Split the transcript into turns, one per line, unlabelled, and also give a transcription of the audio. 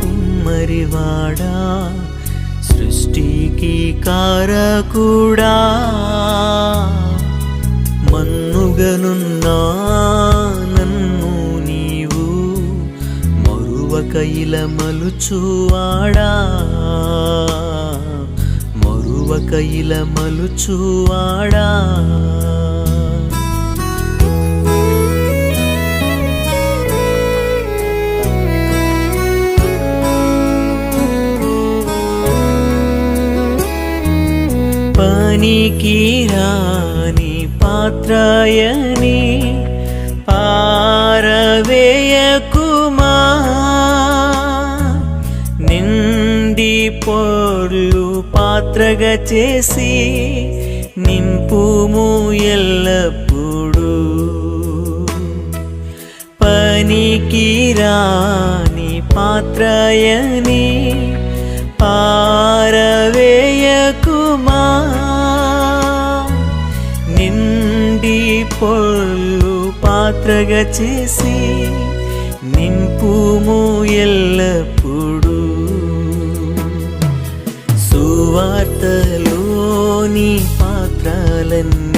కుమ్మరివాడా సృష్టికి కారకుడా. మన్నుగనున్నా నన్ను నీవు మరువక ఇలా మలుచువాడా మరువక ఇలా మలుచువాడా పనికి రాని పాత్రయని పారవేయకుమా నిండి పొర్లు పాత్రగా చేసి నింపుము ఎల్లప్పుడూ. పనికి రాని పాత్రయని పా పాత్రగా చేసి నింపుము ఎల్లప్పుడూ. సువార్తలోని పాత్రలన్నీ